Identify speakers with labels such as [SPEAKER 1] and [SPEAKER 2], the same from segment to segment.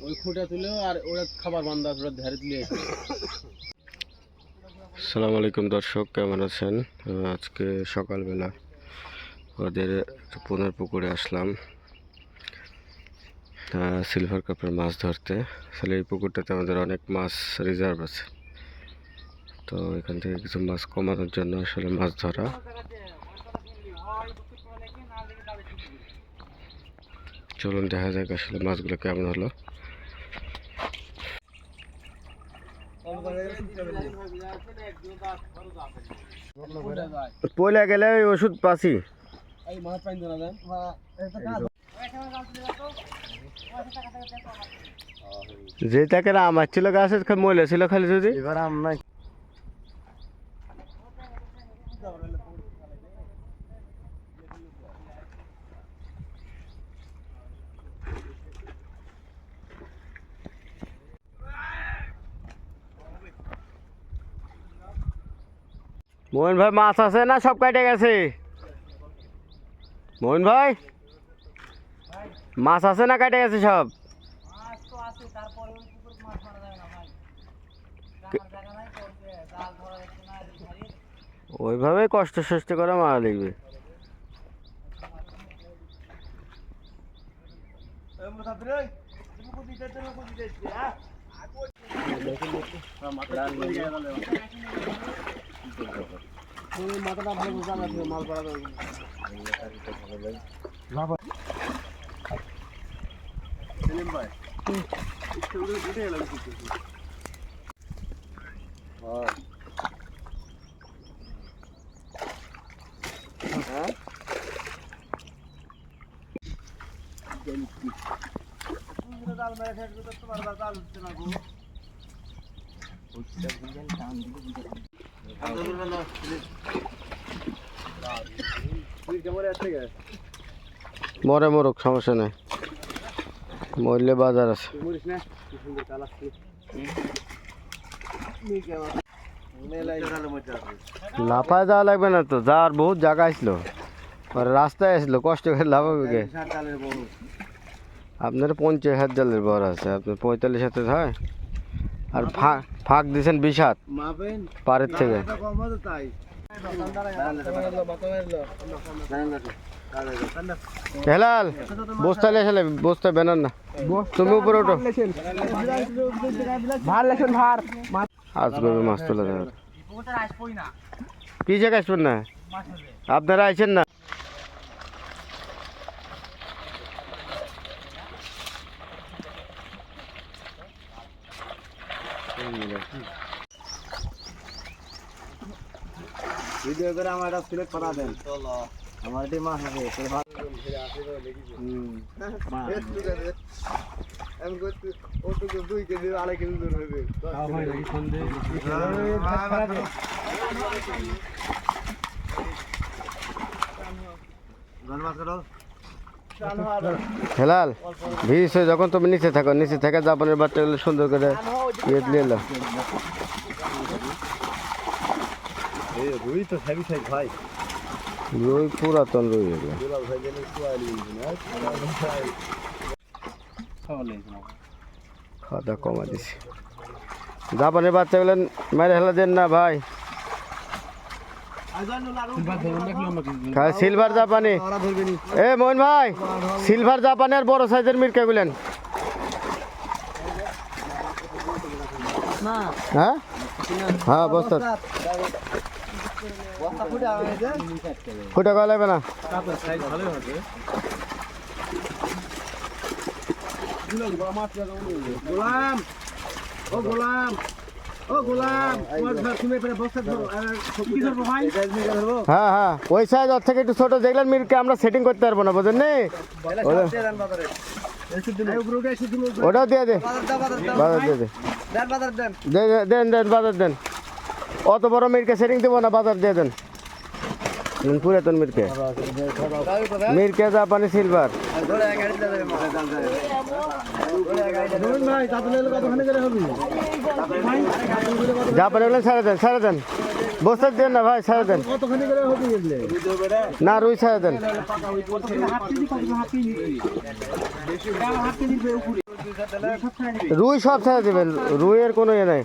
[SPEAKER 1] ওই খুঁটা তুলেও আর ওরা খাবার বান্ধা ওরা ধারে তুলে এসে
[SPEAKER 2] আলাইকুম দর্শক কেমন আছেন? আজকে সকালবেলা ওদের পুনের পুকুরে আসলাম। আহ, সিলভার কাপের মাছ ধরতে। আসলে এই পুকুরটাতে আমাদের অনেক মাছ রিজার্ভ আছে। তো এখান থেকে কিছু মাছ কমানোর জন্য আসলে মাছ ধরা। চলুন দেখা যাক আসলে মাছগুলো কেমন হলো। পয়লা গেলে ওই ওষুধ পাসি
[SPEAKER 1] এই মাছ না
[SPEAKER 2] যে টাকা আমার ছিল গাছের মহিলা ছিল খালি যদি।
[SPEAKER 1] এবার আমরা
[SPEAKER 2] মোহন ভাই মাছ আছে না? সব কাটে গেছে। মোহন ভাই মাছ আছে না কাটে গেছে সব? ওইভাবে কষ্ট সষ্ট করে মারা লিখবে।
[SPEAKER 1] মাথাটা ভালো বোঝা যাচ্ছে মাল করা যাবে সেলিম ভাই একটু উঠে উঠে এলাম কিছু হ্যাঁ জাল মেরে ফেলবে তো তোমার জাল উঠছে না গো
[SPEAKER 2] মরে মরুক, সমস্যা নেই। মরলে বাজার আছে। লাফায় যাওয়া লাগবে না তো, যাওয়ার বহুত জায়গা আসলো আর রাস্তায় আসলো কষ্ট করে
[SPEAKER 1] বড়
[SPEAKER 2] আপনার পঞ্চাশ হাজার জালের বড় আছে, আপনার পঁয়তাল্লিশ হাতে হয়? আর ফাঁক ফাঁক দিয়েছেন বিশ হাত পাড়ের থেকে। হেলাল বস্তা লেসালে বস্তা বেনার না। তুমি উপরে ওঠো।
[SPEAKER 1] ভার লেখেন ভার
[SPEAKER 2] আজ করবে মাছ তোলা যাবে। কি জায়গায় আসবেন না? আপনারা আইছেন না?
[SPEAKER 1] ভিডিও করে আমার একটা সিলেক্ট করা দেন। আমার এটি মাছ আছে দুই কেজি আড়াই কেজি দূর হবে
[SPEAKER 2] হেলাল ভিড় যখন তুমি নিচে থাকো, নিচে থেকে জাপানের বাচ্চাগুলো সুন্দর করে ইয়ে
[SPEAKER 1] রুই তো হেভি সাইজ ভাই
[SPEAKER 2] রুই পুরাতন রুই এগুলো। খাওয়া দাওয়া কমা দিছি। জাপানের বাচ্চাগুলো মেরে হেলা দেন না ভাই। সিলভার জাপানি এ, মোহন ভাই সিলভার জাপানি আর বড় সাইজের মির্কা গুলেন। হ্যাঁ? হ্যাঁ বস্তা। ফুটে কয়া লাগবে না।
[SPEAKER 1] গোলাম। ও গোলাম।
[SPEAKER 2] হ্যাঁ হ্যাঁ ওই সাইজ ওর থেকে একটু ছোট দেখলেন মিরকে আমরা সেটিং করতে পারব না বুঝেন নি
[SPEAKER 1] দেন বাজারে। এসে দিন উপরে উঠে এসে দিন
[SPEAKER 2] ওটাও দিয়ে দে।
[SPEAKER 1] বাজার দাও বাজার দাও।
[SPEAKER 2] বাজার দিয়ে দে।
[SPEAKER 1] দেন দেন।
[SPEAKER 2] দে দে- দেন দেন বাজার দেন। অত বড় মিরকে সেটিং দেবো না বাজার দিয়ে দেন। পুরাতন মিরকে? মিরকে জাপানি সিলভার জাপানি গুলো ছেড়ে দেন ছেড়ে দেন। বসে দেন না ভাই, ছাড়া দেন। না, রুই ছাড়া দেন। রুই সব ছাড়া দেবেন, রুইয়ের কোনো ইয়ে নাই।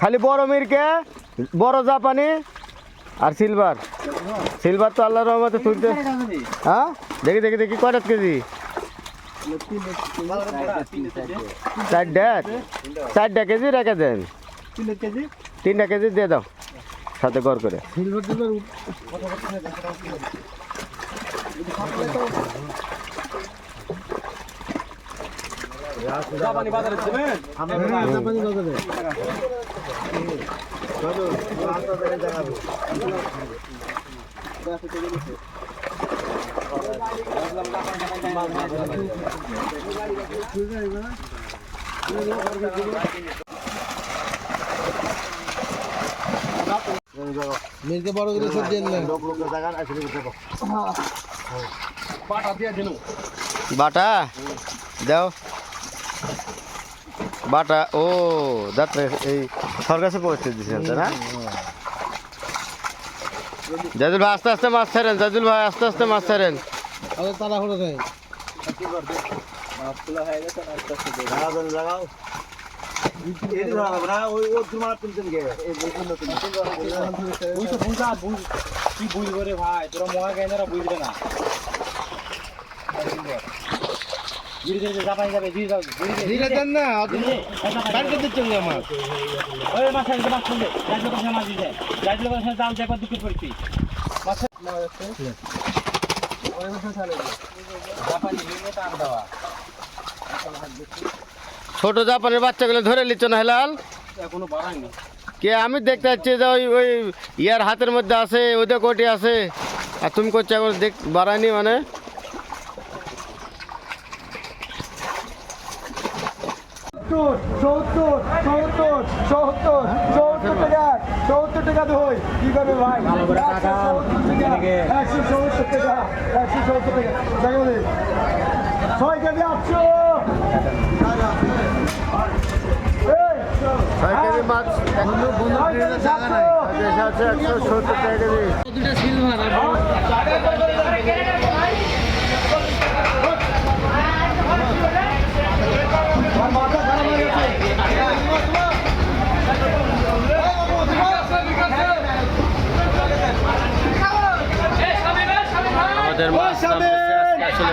[SPEAKER 2] খালি বড় মিরকে, বড় জাপানি আর সিলভার সিলভার তো আল্লাহর রহমতে তুলতে হ্যাঁ? দেখি দেখি দেখি কয়টা কেজি? চারটা চারটা কেজি রেখে দেন। তিনটা কেজি দিয়ে দাও, সাথে গড় করে।
[SPEAKER 1] জাপানি বাজারে দেবেন জাপানি বাজারে মিলকে বড় করে সব নিলেন পাটা দিয়ে দিন।
[SPEAKER 2] বাটা? দাও। বাটা ও যাত্রা এই সরকারে পৌঁছে দিয়েছেন তাই না জাজুল ভাই আস্তে আস্তে মাছ ছাড়েন জাজুল ভাই আস্তে আস্তে মাছ ছাড়েন
[SPEAKER 1] আরে তারা হলো নাই
[SPEAKER 3] বুঝ তো বুঝা বুঝ কি বুঝব রে ভাই তোরা মহা গাইনারা বুঝবে না
[SPEAKER 2] ছোট জাপানের বাচ্চাগুলো ধরে নিচ্ছ না হেলাল?
[SPEAKER 3] এখনও
[SPEAKER 2] কে আমি দেখতে পাচ্ছি যে ওই ওই ইয়ার হাতের মধ্যে আছে ওদের কোটি আছে। আর তুমি করছ এখন দেখ বাড়ায়নি মানে?
[SPEAKER 1] সত্তর সত্তর সত্তর সত্তর টাকা সত্তর টাকা দই কি করবে ভাই? একশো সত্তর টাকা একশো সত্তর টাকা দেখা ছয় কেজি আটশো।
[SPEAKER 2] ছয় কেজি মাছ।
[SPEAKER 1] সাতশো।
[SPEAKER 2] দেশে আছে একশো সত্তর টাকা কেজি
[SPEAKER 1] আমার মাথা খারাপ হয়ে গেছে
[SPEAKER 2] আমাদের মাছ দাম বেশি আজকে আসলে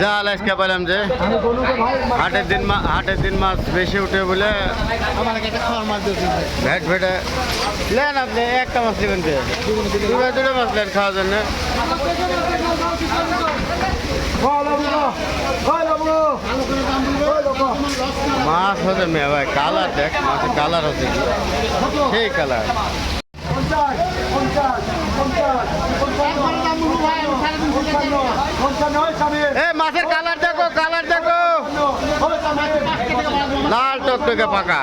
[SPEAKER 2] জাল আজকে পেলাম যে, হাটের দিন মা- হাটের দিন মাছ বেশি উঠে বলে ভেট ভেটে নেন আপনি, একটা মাছ নেবেন দুটো দুটো মাছ নেন খাওয়ার জন্য। মাছ হচ্ছে মেয়ে ভাই, কালার দেখ, মাছের কালার হচ্ছে। সেই কালার। এ মাছের কালার দেখো কালার দেখো লাল টকটকে পাকা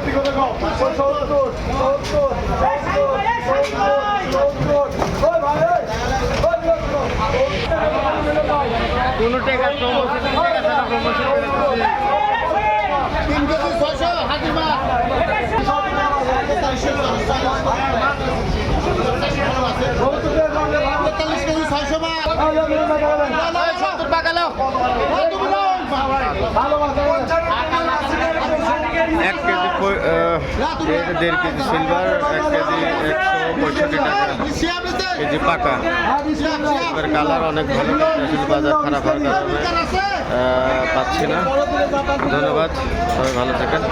[SPEAKER 1] পঁয়ষট্টি করে গো সত্তর সত্তর
[SPEAKER 2] কোনো টাকা প্রমোশন টাকা ছাড়া প্রমোশন করে
[SPEAKER 1] তিন কেজি ছয়শো হাজির মাছ তেতাল্লিশ কেজি ছয়শো মাছ
[SPEAKER 2] সত্তর পাকালো
[SPEAKER 1] ভালো মাছ
[SPEAKER 2] এক কেজি পঁয়- আহ, এর দেড় কেজি সিলভার এক কেজি কেজি পাকা। এবার কালার অনেক ভালো। বাজার খারাপ হওয়ার কারণে পাচ্ছি না। ধন্যবাদ। সবাই ভালো থাকেন।